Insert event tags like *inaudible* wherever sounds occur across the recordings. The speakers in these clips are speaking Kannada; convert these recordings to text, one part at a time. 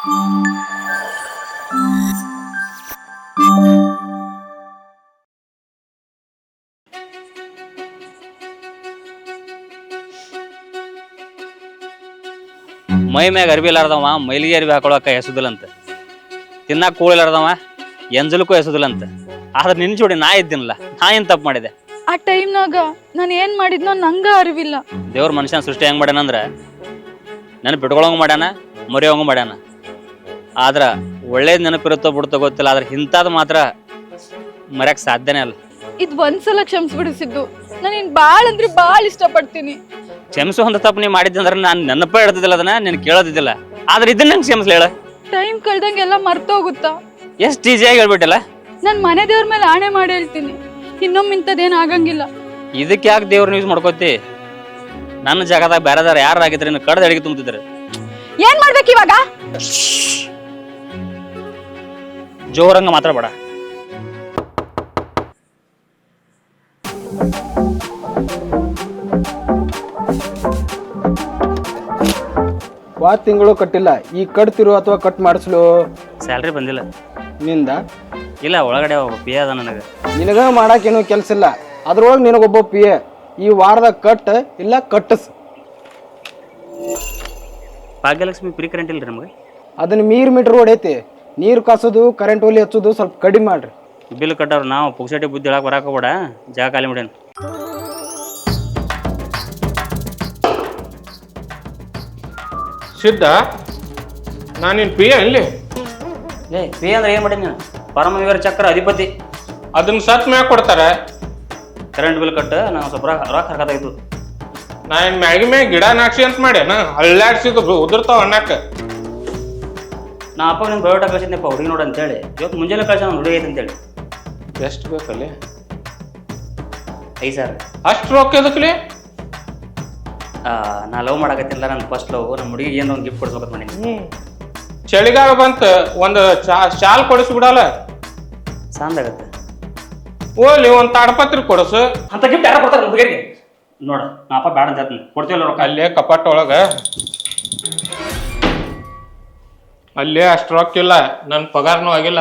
ಮೈ ಮ್ಯಾಗ ಅರ್ಬಿ ಇಲ್ಲಾರ್ದವ ಮೈಲಿಗೆ ಅರ್ಬಿ ಹಾಕೊಳಕ ಎಸುದಿಲ್ಲಂತ. ತಿನ್ನಾಕ ಕೂಳಿಲಾರ್ದವ ಎಂಜಲಕ್ಕೂ ಎಸುದಿಲ್ಲಂತ. ಆದ್ರೆ ನಿನ್ ಜೋಡಿ ನಾ ಇದ್ದಿನಲ್ಲ ನಾ ಏನ್ ತಪ್ಪು ಮಾಡಿದೆ? ಆ ಟೈಮ್ನಾಗ ನಾನು ಏನ್ ಮಾಡಿದ್ನೋ ನಂಗ ಅರಿವಿಲ್ಲ. ದೇವ್ರ ಮನುಷ್ಯನ ಸೃಷ್ಟಿ ಹೆಂಗ್ ಮಾಡ್ಯಾನ ನನ್ ಬಿಟ್ಕೊಳಂಗ್ ಬಿಟ್ಕೊಳಂಗ ಮಾಡ್ಯಾನ ಮರಿಯೋಂಗ್ ಮಾಡ್ಯಾನ. ಆದ್ರ ಒಳ್ಳೆ ನೆನಪಿರುತ್ತೋ ಬಿಡುತ್ತೋ ಗೊತ್ತಿಲ್ಲ ಆದ್ರೆ ಇಂಥದ್ದು ಮಾತ್ರ ಮರೆಯಕ್ಕೆ ಸಾಧ್ಯನೇ ಅಲ್ಲ. ಇದ್ ಒಂದ್ಸಲ ಕ್ಷಮಿಸ್ಬಿಡಿಸಿದ್ದು ನಾನು ಇನ್ ಬಾಳ್ ಅಂದ್ರೆ ಬಾಳ್ ಇಷ್ಟಪಡ್ತೀನಿ. ಕ್ಷಮಿಸು ಅಂತ ತಪ್ಪು ನೀ ಮಾಡಿದ್ದೆ ಅಂದ್ರೆ ನಾನು ನೆನಪ ಇಡ್ತಿದ್ದಿಲ್ಲ ಅದನ್ನ ನೀನು ಕೇಳೋದಿದ್ದಿಲ್ಲ. ಆದ್ರೆ ಇದನ್ನ ನಂಗೆ ಕ್ಷಮಿಸ್ಲಿ ಹೇಳ? ಟೈಮ್ ಕಳ್ದಂಗೆಲ್ಲ ಮರ್ತೋಗುತ್ತಾ? ಎಷ್ಟು ಈಸಿಯಾಗಿ ಹೇಳ್ಬಿಟ್ಟಿಲ್ಲ? ನಾನು ಮನೆ ದೇವ್ರ ಮೇಲೆ ಆಣೆ ಮಾಡಿ ಹೇಳ್ತೀನಿ. ಇನ್ನೊಮ್ಮೆ ಇಂಥದ್ದೇನು ಆಗಂಗಿಲ್ಲ. ಇದಕ್ಕೆ ಯಾಕೆ ದೇವ್ರನ್ನ ಯೂಸ್ ಮಾಡ್ಕೋತಿ? ನನ್ನ ಜಾಗದಾಗ ಬೇರೆದಾರ ಯಾರು ಆಗಿದ್ರೆ ಕಡದ ಕಡ್ದು ಅಡಿಗೆ ತುಂಬುತ್ತಿದ್ರೆ ಏನ್ ಮಾಡ್ಬೇಕು ಇವಾಗ? ಜೋರಂಗ ಮಾತ್ರ ಬೇಡ. ವಾ ತಿಂಗಳು ಕಟ್ಟಿಲ್ಲ. ಈ ಕಟ್ತಿರು ಅಥವಾ ಕಟ್ ಮಾಡಿಸ್ಲು? ಸ್ಯಾಲ್ರಿ ಬಂದಿಲ್ಲ. ನಿಂದ? ಇಲ್ಲ ಒಳಗಡೆ ಪಿ ಅದ ನನಗೆ. ನಿನಗ ಮಾಡಾಕೇನು ಕೆಲಸ ಇಲ್ಲ. ಅದ್ರೊಳಗೆ ನಿನಗೊಬ್ಬ ಪಿ ಎ ಈ ವಾರದ ಕಟ್ ಇಲ್ಲ ಕಟ್ಟಸ್. ಭಾಗ್ಯಲಕ್ಷ್ಮಿ ಪ್ರೀ ಕರೆಂಟ್ ಇಲ್ರಿ ನಮಗೆ? ಅದನ್ನ ಮೀರ್ ಮೀಟರ್ ಹೊಡೈತಿ ನೀರು ಕಾಸೋದು ಕರೆಂಟ್ ಒಲಿ ಹಚ್ಚೋದು ಸ್ವಲ್ಪ ಕಡಿಮೆ ಮಾಡ್ರಿ. ಬಿಲ್ ಕಟ್ಟವ್ರು ನಾವು ಪುಕ್ಸಟಿ ಬುದ್ಧಿ ಹೇಳಕ್ ಬರಾಕ ಬೇಡ ಜಾಗ ಖಾಲಿ ಮಾಡ್ಯಾನ ಸಿದ್ಧ? ನಾನೇನು ಪಿ ಇಲ್ಲಿ? ಏ ಪಿ ಅಂದ್ರೆ ಏನು ಮಾಡೀನಿ ನೀನು ಪರಮವೀರ ಚಕ್ರ ಅಧಿಪತಿ. ಅದನ್ನ ಸತ್ ಮ್ಯಾಗ ಕೊಡ್ತಾರೆ. ಕರೆಂಟ್ ಬಿಲ್ ಕಟ್ಟು ನಾವು ಸ್ವಲ್ಪ ರೊಕ್ಕ ರೊಕ್ಕ ನಾನು ನಾ ಏನು ಮ್ಯಾಗಿ ಮ್ಯಾಗ ಗಿಡ ನಾಕ್ಷಿ ಅಂತ ಮಾಡ್ಯಾನ? ಹಳ್ಳಾಡ್ಸಿದ್ ಉದುರ್ತಾವ ಅನ್ನಕ್ಕ. ನಾ ಅಪ್ಪ ನಿನ್ನ ಬಯೋಟ ಕಳ್ಸಿದ್ನಪ್ಪ ಹುಡುಗಿ ನೋಡು ಅಂತೇಳಿ. ಇವತ್ತು ಮುಂಜಾನೆ ಕಳ್ಸ ನಾನು ಹುಡುಗಿ ಐತೆ ಅಂತೇಳಿ. ಎಷ್ಟು ಬೇಕಲ್ಲಿ? ಐದು ಸಾವಿರ. ಅಷ್ಟು ರೊಕ್ಕ ಎದಕ್ಲಿ? ಆ, ನಾ ಲವ್ ಮಾಡಕತ್ತಿಲ್ಲ ನನ್ನ ಫಸ್ಟ್ ಲವ್ ನಮ್ಮ ಹುಡುಗಿ ಏನೋ ಒಂದು ಗಿಫ್ಟ್ ಕೊಡ್ಸ್ಬೇಕಂತ ಮಾಡೀನಿ. ಚಳಿಗಾಲ ಬಂತ ಒಂದು ಚಾ ಶಾಲ್ ಕೊಡಿಸ್ಬಿಡಲ್ಲ ಸಾಂದಾಗತ್ತೆ ಓಲಿ ಒಂದು ತಾಡಪತ್ರಿ ಕೊಡಸು. ಅಂತ ಗಿಫ್ಟ್ ಯಾರು ಕೊಡ್ತಾರೆ ಹುಡುಗರಿಗೆ. ನೋಡು ನಾ ಅಪ್ಪ ಬೇಡ ಅಂತ ಹೇಳ್ತೀನಿ. ಕೊಡ್ತೀವಲ್ಲ ರೊಕ್ಕ? ಅಲ್ಲೇ ಕಪಾಟ ಒಳಗ. ಅಲ್ಲೇ ಅಷ್ಟು ರೊಕ್ಕ ಇಲ್ಲ ನನ್ ಪಗಾರನೂ ಆಗಿಲ್ಲ.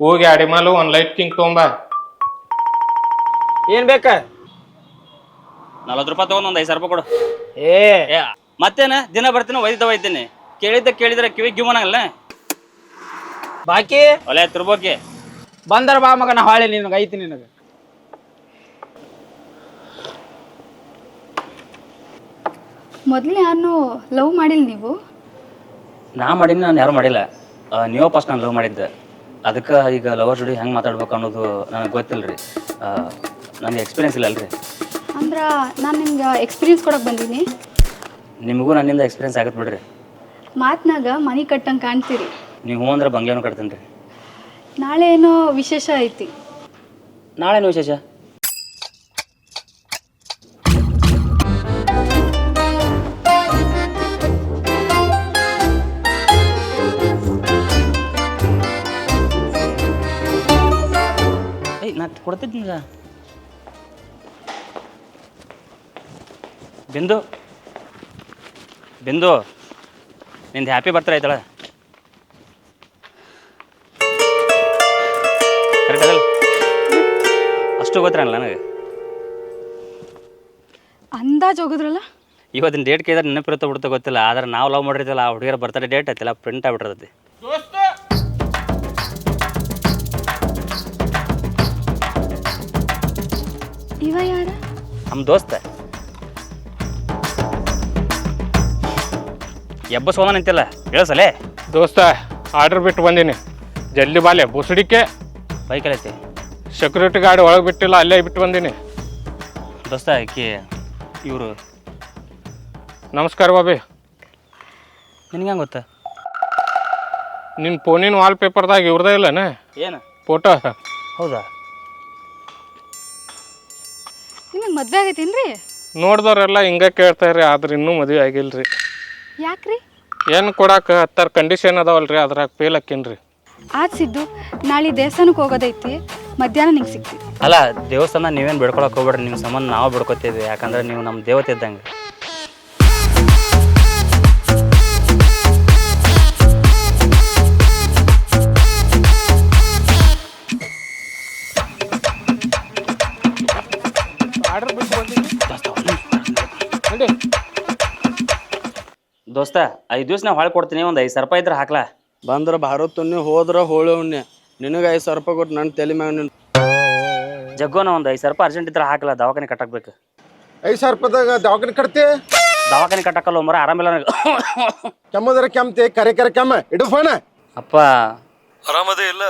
ಹೋಗಿ ಅಡಿಮಾಲು ಒಂದ್ ಲೈಟ್ ಕಿಂಗ್ ತೊಗೊಂಬ. ಏನ್ ಬೇಕ? ನಲ್ವತ್ತು ರೂಪಾಯಿ ತಗೊಂಡು ಒಂದ್ ಐದು ಸಾವಿರ ರೂಪಾಯಿ ಕೊಡು. ಏ. ಏ ಮತ್ತೇನ? ದಿನ ಬರ್ತೀನಿ ಒಯ್ದ ಒಯ್ತೀನಿ ಕೇಳಿದ್ದ ಕೇಳಿದ್ರೆ ಕಿವಿ ಗಿಮ್ಮನಲ್ಲ ಬಾಕಿ? ಒಲೆ ತಿರ್ಬೋಕೆ. ಬಂದರ ಬಾ ಮಗನ ಹಾಳೆ ನಿನಗೆ ಐತಿ ನಿನಗ. ಮೊದ್ಲು ಯಾರನ್ನೂ ಲವ್ ಮಾಡಿಲ್ಲ ನೀವು? ನಾ ಮಾಡೀನಿ ನಾನು ಯಾರು ಮಾಡಿಲ್ಲ. ನೀವು ಫಸ್ಟ್ ನಾನು ಲವ್ ಮಾಡಿದ್ದೆ. ಅದಕ್ಕೆ ಈಗ ಲವರ್ ಜೋಡಿ ಹೆಂಗೆ ಮಾತಾಡ್ಬೇಕು ಅನ್ನೋದು ನನಗೆ ಗೊತ್ತಿಲ್ಲ ರೀ ನನಗೆ ಎಕ್ಸ್ಪೀರಿಯನ್ಸ್ ಇಲ್ಲ ಅಲ್ರಿ. ಅಂದ್ರೆ ನಾನು ನಿಮ್ಗೆ ಎಕ್ಸ್ಪೀರಿಯನ್ಸ್ ಕೊಡಕ್ಕೆ ಬಂದೀನಿ. ನಿಮಗೂ ನನ್ನಿಂದ ಎಕ್ಸ್ಪೀರಿಯನ್ಸ್ ಆಗತ್ತೆ ಬಿಡ್ರಿ. ಮಾತಿನಾಗ ಮನೆ ಕಟ್ಟಂಗೆ ಕಾಣ್ತೀರಿ. ನೀವು ಹ್ಞೂ ಅಂದ್ರೆ ಬಂಗ್ಲೆನೂ ಕಟ್ತೀನಿ ರೀ ನಾಳೆ ಏನೋ ವಿಶೇಷ ಐತಿ. ನಾಳೆನೂ ವಿಶೇಷ? ಏಯ್ ನಾ ಕೊಡ್ತಿದ್ದೀನ ಬಿಂದು. ಬಿಂದು ನಿಂದು ಹ್ಯಾಪಿ ಬರ್ತಾರೆ ಆಯ್ತಳ ಕರೆಕ್ಟ್ ಅದಲ್ಲ? ಅಷ್ಟು ಗೊತ್ತಿರಲ್ಲ ನನಗೆ. ಅಂದಾಜ್ ಹೋಗಿದ್ರಲ್ಲ? ಇವತ್ತಿನ ಡೇಟ್ ಕೇಳಿದ್ರೆ ನೆನಪಿರುತ್ತೆ ಬಿಡುತ್ತೆ ಗೊತ್ತಿಲ್ಲ. ಆದ್ರೆ ನಾವು ಲವ್ ಮಾಡಿರ್ತಿಲ್ಲ ಆ ಹುಡುಗಿಯರ ಬರ್ತಾರೆ ಡೇಟ್ ಐತಿಲ್ಲ ಪ್ರಿಂಟ್ ಆಗ್ಬಿಟ್ಟಿರ್ತೈತಿ. ಇವ ಯಾರ? ನಮ್ಮ ದೋಸ್ತ. ಎಬ್ಬ ಸೋಮ ಅಂತಿಲ್ಲ ಹೇಳಸಲೇ? ದೋಸ್ತ ಆರ್ಡರ್ ಬಿಟ್ಟು ಬಂದೀನಿ. ಜಲ್ದಿ ಬಾಲೆ ಬುಸುಡಿಕೆ. ಬೈಕಲ್ಲಿ ಐತಿ. ಸೆಕ್ಯೂರಿಟಿ ಗಾರ್ಡ್ ಒಳಗೆ ಬಿಟ್ಟಿಲ್ಲ ಅಲ್ಲೇ ಬಿಟ್ಟು ಬಂದೀನಿ. ದೋಸ್ತ ಆಕಿ ಇವರು. ನಮಸ್ಕಾರ ಬಾಬಿ. ನಿನಗೆ ಹೆಂಗೆ ಗೊತ್ತ? ನಿನ್ನ ಫೋನಿನ ವಾಲ್ ಪೇಪರ್ದಾಗ ಇವ್ರದೇ ಇಲ್ಲನ? ಏನು? ಫೋಟೋ ಹೌದಾ? ನಿಮಗೆ ಮದ್ವೆ ಆಗೈತೇನ್ರಿ? ನೋಡ್ದವ್ರೆಲ್ಲ ಹಿಂಗೆ ಕೇಳ್ತಾರ್ರಿ ಆದ್ರೆ ಇನ್ನೂ ಮದುವೆ ಆಗಿಲ್ರಿ. ಯಾಕ್ರಿ? ಏನು ಕೊಡಕ್ಕೆ ಹತ್ತಾರು ಕಂಡೀಷನ್ ಅದಾವಲ್ರಿ ಅದ್ರಾಗ ಫೇಲ್ ಹಾಕಿನ್ರಿ ಆದ್ಸಿದ್ದು ನಾಳೆ ದೇವಸ್ಥಾನಕ್ಕೆ ಹೋಗೋದೈತಿ ಮಧ್ಯಾಹ್ನ ನಿಂಗೆ ಸಿಗ್ತಿ. ಅಲ್ಲ ದೇವಸ್ಥಾನ ನೀವೇನು ಬಿಡ್ಕೊಳಕ್ಕೆ ಹೋಗ್ಬೇಡ್ರಿ ನಿಮ್ಮ ಸಂಬಂಧ ನಾವು ಬಿಡ್ಕೊತೀವಿ ಯಾಕಂದ್ರೆ ನೀವು ನಮ್ಮ ದೇವತೆ ಇದ್ದಂಗೆ. ದೋಸ್ತ ಐದು ದಿವಸ ನಾ ಹೊಳೆ ಕೊಡ್ತೀನಿ ಒಂದು ಐದು ಸಾವಿರ ರೂಪಾಯಿ ಇದ್ರೆ ಹಾಕ್ಲಾ. ಬಂದ್ರ ಹೋದ್ರೆ ಹೋದ್ರ ಹೋಳವ್ನೆ ನಿನಗೆ ಐದು ಸಾವಿರ ರೂಪಾಯಿ ಕೊಟ್ಟು ನನ್ನ ತಲೆ ಮ್ಯಾಗ ನಿನ್ ಜಗ್ಗೋನ ಒಂದು ಐದು ಸಾವಿರ ರೂಪಾಯಿ ಅರ್ಜೆಂಟ್ ಇದ್ರೆ ಹಾಕ್ಲಾ ದವಾಖಾನೆ ಕಟ್ಟಕ್ಬೇಕು. ಐದು ಸಾವಿರ ರೂಪಾಯಿದಾಗ ದವಾಖಾನೆ ಕಟ್ತಿ? ದವಾಖಾನೆ ಕಟ್ಟಕ್ಕಲ್ಲ ಮರ ಆರಾಮಿಲ್ಲ ನನಗೆ. ಕೆಮ್ಮದ್ರ ಕೆಮ್ತಿ ಕರೆ ಕರೆ ಕೆಮ್ಮ ಇಡು ಫೋನ ಅಪ್ಪ. ಆರಾಮದೇ ಇಲ್ಲ?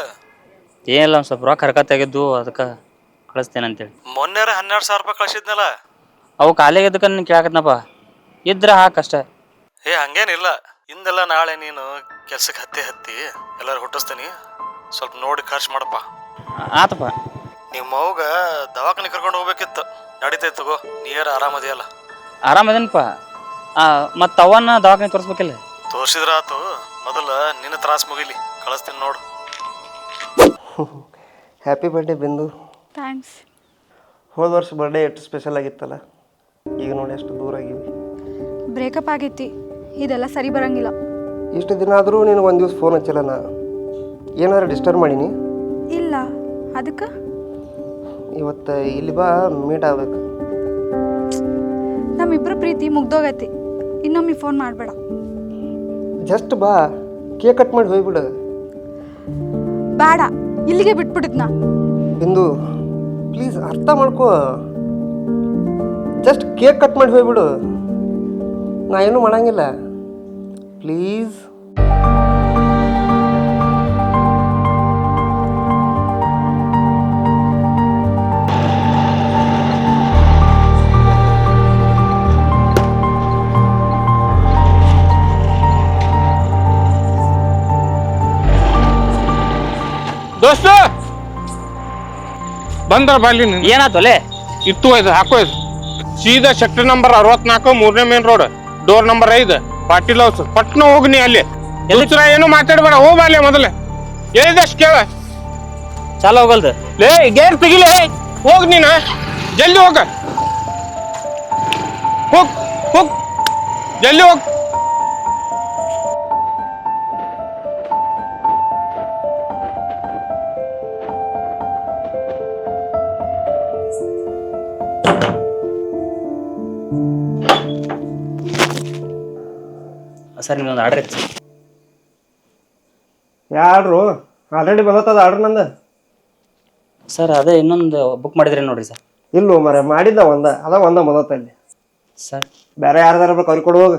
ಏನಿಲ್ಲ ಒಂದು ಸ್ವಲ್ಪ ರೊಕ್ಕ ಕರ್ಕ ತೆಗೆದ್ದು ಅದಕ್ಕೆ ಕಳಿಸ್ತೇನೆ ಅಂತೇಳಿ. ಮೊನ್ನೆ ಹನ್ನೆರಡು ಸಾವಿರ ರೂಪಾಯಿ ಕಳಿಸಿದ್ನಲ್ಲ? ಅವು ಖಾಲಿ ಎದಕ್ಕೆ ನೀನು ಕೇಳಕತ್ನಪ್ಪ. ಇದ್ರೆ ಹಾಕಷ್ಟೇ ಏ ಹಂಗೇನಿಲ್ಲ. ಇಂದೆಲ್ಲ ನಾಳೆ ನೀನು ಕೆಲ್ಸಕ್ಕೆ ಹತ್ತಿ ಹತ್ತಿ ಎಲ್ಲರೂ ಹುಟ್ಟಿಸ್ತೀನಿ. ಸ್ವಲ್ಪ ನೋಡಿ ಖರ್ಚು ಮಾಡಪ್ಪ. ಆತಪ್ಪ. ನಿಮ್ಮ ಮೌಗ ದವಾಖಾನೆ ಕರ್ಕೊಂಡು ಹೋಗ್ಬೇಕಿತ್ತು. ನಡೀತೈತೆ ತಗೋ. ನೀರ ಆರಾಮದೆಯಲ್ಲ ಆರಾಮದೇನಪ್ಪ ಮತ್ತು ಅವನ್ನ ದವಾಖಾನೆ ತೋರಿಸ್ಬೇಕಿಲ್ಲ? ತೋರಿಸಿದ್ರ ಆತು ಮೊದಲ ನಿನ್ನ ತ್ರಾಸ ಮುಗಿಲಿ. ಕಳಿಸ್ತೀನಿ ನೋಡು. *laughs* ಹ್ಯಾಪಿ ಬರ್ಡೇ ಬಿಂದು. ಥ್ಯಾಂಕ್ಸ್ ಹೋದ ವರ್ಷ ಬರ್ಡೇ ಎಷ್ಟು ಸ್ಪೆಷಲ್ ಆಗಿತ್ತಲ್ಲ? ಈಗ ನೋಡಿ ಎಷ್ಟು ದೂರ ಆಗಿವಿ. ಬ್ರೇಕಪ್ ಆಗೈತಿ. ಇದೆಲ್ಲ ಸರಿ ಬರಂಗಿಲ್ಲ. ಇಷ್ಟು ದಿನ ಆದರೂ ನೀನು ಒಂದು ದಿವಸ ಫೋನ್ ಹಚ್ಚಿಲ್ಲ ನಾ ಏನಾದ್ರು ಡಿಸ್ಟರ್ಬ್ ಮಾಡೀನಿ? ಇಲ್ಲ. ಅದಕ್ಕೆ? ಇವತ್ತು ಇಲ್ಲಿ ಬಾ ಮೀಟ್ ಆಗ್ಬೇಕು. ನಮ್ಮಿಬ್ಬರ ಪ್ರೀತಿ ಮುಗ್ದೋಗೈತಿ. ಇನ್ನೊಮ್ಮೆ ಫೋನ್ ಮಾಡಬೇಡ. ಜಸ್ಟ್ ಬಾ. ಕೇಕ್ ಕಟ್ ಮಾಡಿ ಹೋಗ್ಬಿಡು. ಬೇಡ. ಇಲ್ಲಿಗೆ ಬಿಟ್ಬಿಡಿದ್ನ ಬಿಂದು ಪ್ಲೀಸ್ ಅರ್ಥ ಮಾಡ್ಕೋ. ಜಸ್ಟ್ ಕೇಕ್ ಕಟ್ ಮಾಡಿ ಹೋಗ್ಬಿಡು. ನಾ ಏನೂ ಮಾಡಂಗಿಲ್ಲ. ಪ್ಲೀಸ್ ದೋಸ್ತ! ಬಂದ್ರ ಬಾಲಿ ನೀನು. ಏನಾತು ಅಲ್ಲೇ ಇತ್ತು ಇದು ಹಾಕೋ ಇದು. ಸೀದಾ ಸೆಕ್ಟರ್ ನಂಬರ್ ಅರವತ್ನಾಲ್ಕು ಮೂರನೇ ಮೇನ್ ರೋಡ್ ಡೋರ್ ನಂಬರ್ ಐದು. ಪಾಟೀಲ್ ಹೌಸ್ ಪಟ್ನ ಹೋಗ್ನಿ ಅಲ್ಲಿ. ದೂಸರ ಏನು ಮಾತಾಡ್ಬೇಡ ಹೋಗ ಅಲ್ಲೇ ಮೊದಲೇ. ಹೇಳಿದಷ್ಟು ಕೇಳ. ಚಾಲ ಹೋಗಲ್ದು. ಲೇ ಗೇರ್ ತೆಗಿಲಿ. ಹೋಗ್ ನೀನ. ಜಲ್ದಿ ಹೋಗ. ಹೋಗ್ ಹೋಗ್. ಜಲ್ದಿ ಹೋಗ್. ಸರ್ ಒಂದು ಆರ್ಡರ್ ಇತ್ತು. ಯಾರು ಆಲ್ರೆಡಿ ಬಂದತ್ತದ ಆರ್ಡ್ರ್ ನಂದು? ಸರ್ ಅದೇ ಇನ್ನೊಂದು ಬುಕ್ ಮಾಡಿದ್ರಿ ನೋಡ್ರಿ ಸರ್. ಇಲ್ಲೋ ಮರ ಮಾಡಿದ್ದ ಒಂದ ಅದ ಒಂದ ಬಂದತ್ತಲ್ಲಿ ಸರ್. ಬೇರೆ ಯಾರ್ದಾರ ಬೇಕು ಅವ್ರಿಗೆ ಕೊಡು ಹೋಗು.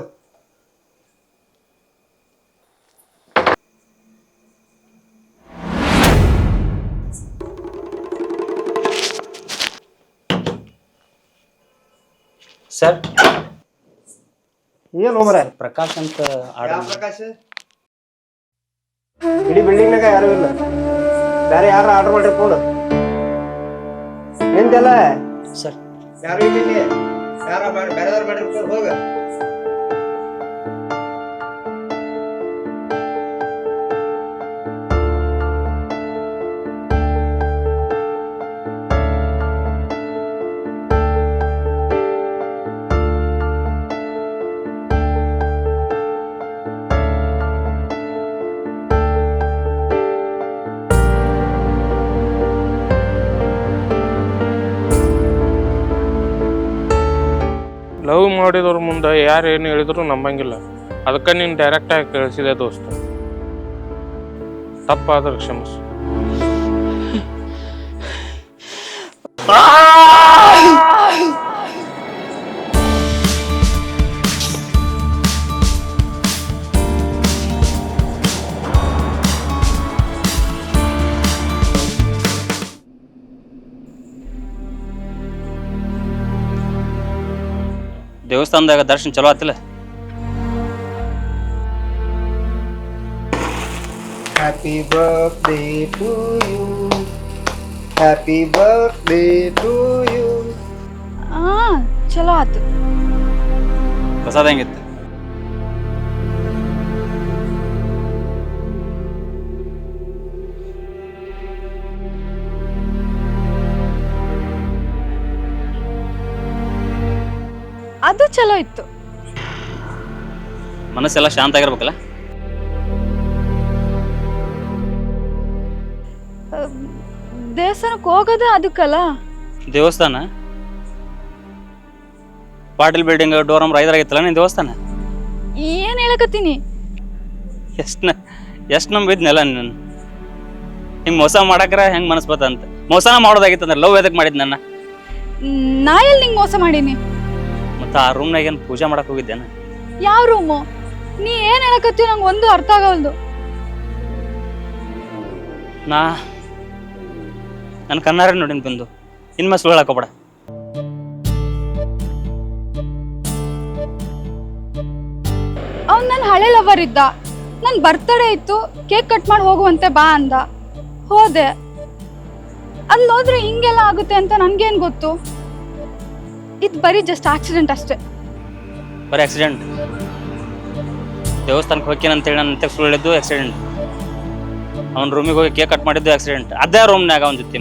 ಸರ್ ಏನು ಮರ ಪ್ರಕಾಶ್ ಅಂತ ಆಡ ಪ್ರಕಾಶ್? ಇಡೀ ಬಿಲ್ಡಿಂಗ್ನಾಗ ಯಾರು ಇಲ್ಲ. ಬೇರೆ ಯಾರು ಆರ್ಡರ್ ಮಾಡಿರ್ಕೊಂಡು ನಿಂತೆಲ್ಲ? ಸರ್. ಯಾರು ಇಲ್ಲ? ಇಲ್ಲಿ ಯಾರ ಮಾಡಿ ಬೇರೆದಾರು ಮಾಡಿರ್ಕೊಂಡು ಹೋಗ. ಲವ್ ಮಾಡಿದವ್ರ ಮುಂದೆ ಯಾರು ಏನು ಹೇಳಿದ್ರು ನಂಬಂಗಿಲ್ಲ. ಅದಕ್ಕೆ ನೀನು ಡೈರೆಕ್ಟಾಗಿ ಕೇಳಿಸಿದೆ ದೋಸ್ತ. ತಪ್ಪಾದ್ರೆ ಕ್ಷಮಿಸು. ದೇವಸ್ಥಾನದಾಗ ದರ್ಶನ ಚಲೋ ಆತಿಲ್ಲ? Happy birthday to you happy birthday to you ಆ ಚಲೋ ಆತು. ಪ್ರಸಾದ ಹೆಂಗಿತ್ತು? ಅದು ಚಲೋ ಇತ್ತು. ಮನಸ್ಸೆಲ್ಲ ಶಾಂತ ಆಗಿರ್ಬೇಕಲ್ಲ ದೇವಸ್ಥಾನಕ್ಕೆ ಹೋಗೋದ ಅದಕ್ಕಲ್ಲ? ದೇವಸ್ಥಾನ? ಪಾಟೀಲ್ ಬಿಲ್ಡಿಂಗ್ ಡೋರ್ ನಂಬರ್ ಐದರಾಗಿತ್ತಲ್ಲ ನಿನ್ನ ದೇವಸ್ಥಾನ? ಏನ್ ಹೇಳಕತ್ತೀನಿ? ಎಷ್ಟು ಎಷ್ಟು ನಂಬಿದ್ನಲ್ಲ ನೀನು ಹಿಂಗೆ ಮೋಸ ಮಾಡಕ್ರ ಹೆಂಗೆ ಮನಸ್ಸು ಅಂತ? ಮೋಸನ ಮಾಡೋದಾಗಿತ್ತಂದ್ರೆ ಲವ್ ಎದಕ್ಕೆ ಮಾಡಿದ್ ನನ್ನ? ನಾ ಎಲ್ಲಿ ನಿಂಗೆ ಮೋಸ ಮಾಡೀನಿ? ಮತ್ತು ಆ ರೂಮ್ನಾಗ ಏನು ಪೂಜೆ ಮಾಡಕ್ ಹೋಗಿದ್ದೇನೆ? ಯಾವ ರೂಮು ನೀ ಏನ್ ಹೇಳಕತ್ತೀವಿ ನಂಗ ಒಂದು ಅರ್ಥ ಆಗಲ್ದು ನಾ ನನ್ನ ಕಣ್ಣಾರ ನೋಡಿನ ಬಂದು. ಇನ್ಮೇಲೆ ಸುಳ್ಳು ಹಾಕೋಬೇಡ ಅವ್ನು ನನ್ನ ಹಳೆ ಲವರ್ ಇದ್ದ. ನನ್ನ ಬರ್ತಡೇ ಇತ್ತು ಕೇಕ್ ಕಟ್ ಮಾಡಿ ಹೋಗುವಂತೆ ಬಾ ಅಂದ. ಹೋದೆ. ಅಲ್ಲಿ ಹೋದ್ರೆ ಹಿಂಗೆಲ್ಲ ಆಗುತ್ತೆ ಅಂತ ನನ್ಗೇನ್ ಗೊತ್ತು? ಇದು ಬರೀ ಜಸ್ಟ್ ಆಕ್ಸಿಡೆಂಟ್ ಅಷ್ಟೇ. ಬರೀ ಆಕ್ಸಿಡೆಂಟ್ ದೇವಸ್ಥಾನಕ್ಕೆ ಅಂತೇಳಿ ನನ್ನ ಸುಳ್ಳು ಹೇಳಿದ್ದು ಆಕ್ಸಿಡೆಂಟ್ ಅವ್ನ ರೂಮಿಗೆ ಹೋಗಿ ಕೇಕ್ ಕಟ್ ಮಾಡಿದ್ದು ಆಕ್ಸಿಡೆಂಟ್ ಅದೇ ರೂಮ್ನಾಗ ಅವನ ಜೊತೆ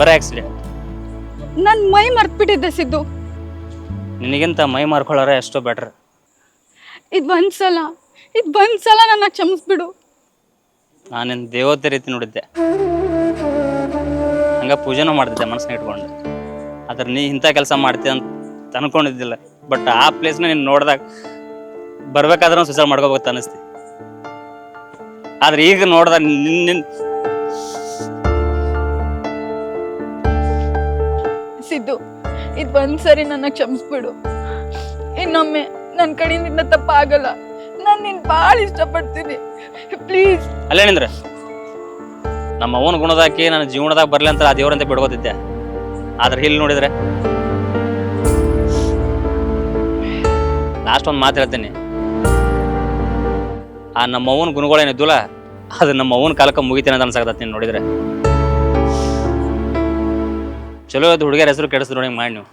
ಬರೀ ಆಕ್ಸಿಡೆಂಟ್ ನನ್ನ ಮೈ ಮರ್ತ್ಬಿಟ್ಟಿದ್ದೆ ಸಿದ್ದು. ನಿನಗಿಂತ ಮೈ ಮಾರ್ಕೊಳ್ಳೋರೆ ಎಷ್ಟೋ ಬೆಟ್ರ್ ಇದು ಒಂದ್ಸಲ ಇದು ಒಂದ್ಸಲ ನನ್ನ ಕ್ಷಮಿಸ್ಬಿಡು. ನಾನೇನು ದೇವತೆ ರೀತಿ ನೋಡಿದ್ದೆ. ಹಂಗ ಪೂಜೆನೂ ಮಾಡ್ತಿದ್ದೆ ಮನಸ್ಸನ್ನ ಇಟ್ಕೊಂಡು. ಆದ್ರೆ ನೀ ಇಂಥ ಕೆಲಸ ಮಾಡ್ತೀಯ ಅಂತ ಅನ್ಕೊಂಡಿದ್ದಿಲ್ಲ. ಬಟ್ ಆ ಪ್ಲೇಸ್ನ ನೀನು ನೋಡಿದಾಗ ಬರ್ಬೇಕಾದ್ರೆ ಸುಸೈಡ್ ಮಾಡ್ಕೋಬೇಕು ಅನಿಸ್ತಿ. ಆದ್ರೆ ಈಗ ನೋಡ್ದಾಗ ನಿನ್ನ ಸಿದ್ದು ಇದು ಒಂದ್ಸರಿ ನನ್ನ ಕ್ಷಮಿಸ್ಬಿಡು. ಇನ್ನೊಮ್ಮೆ ನನ್ನ ಕಡೆಯಿಂದ ತಪ್ಪಾಗಲ್ಲ. ನಾನು ನಿನ್ ಭಾಳ ಇಷ್ಟಪಡ್ತೀನಿ. ಪ್ಲೀಸ್ ಅಲ್ಲೇ ನಿಂದ್ರೆ ನಮ್ಮ ಅವನ ಗುಣದಾಕಿ ನನ್ನ ಜೀವನದಾಗ ಬರ್ಲಿ ಅಂತ ಆ ದೇವರಂತೆ ಬಿಡ್ಕೋತಿದ್ದೆ. ಆದ್ರೆ ಇಲ್ಲಿ ನೋಡಿದ್ರೆ ಲಾಸ್ಟ್ ಒಂದು ಮಾತು ಹೇಳ್ತೀನಿ. ಆ ನಮ್ಮ ಅವನ ಗುಣಗಳೇನಿದ್ದುಲ್ಲ ಅದು ನಮ್ಮ ಅವನ ಕಾಲಕ್ಕೆ ಮುಗಿತೀನಿ ಅಂತ ಅನ್ಸಾಕತ್ತ ನೋಡಿದ್ರೆ. ಚಲೋ ಅದು ಹುಡುಗಿಯರ ಹೆಸರು ಕೆಡಿಸಿದ್ರು ನೋಡಿ ಮಾಡಿ ನೀವು.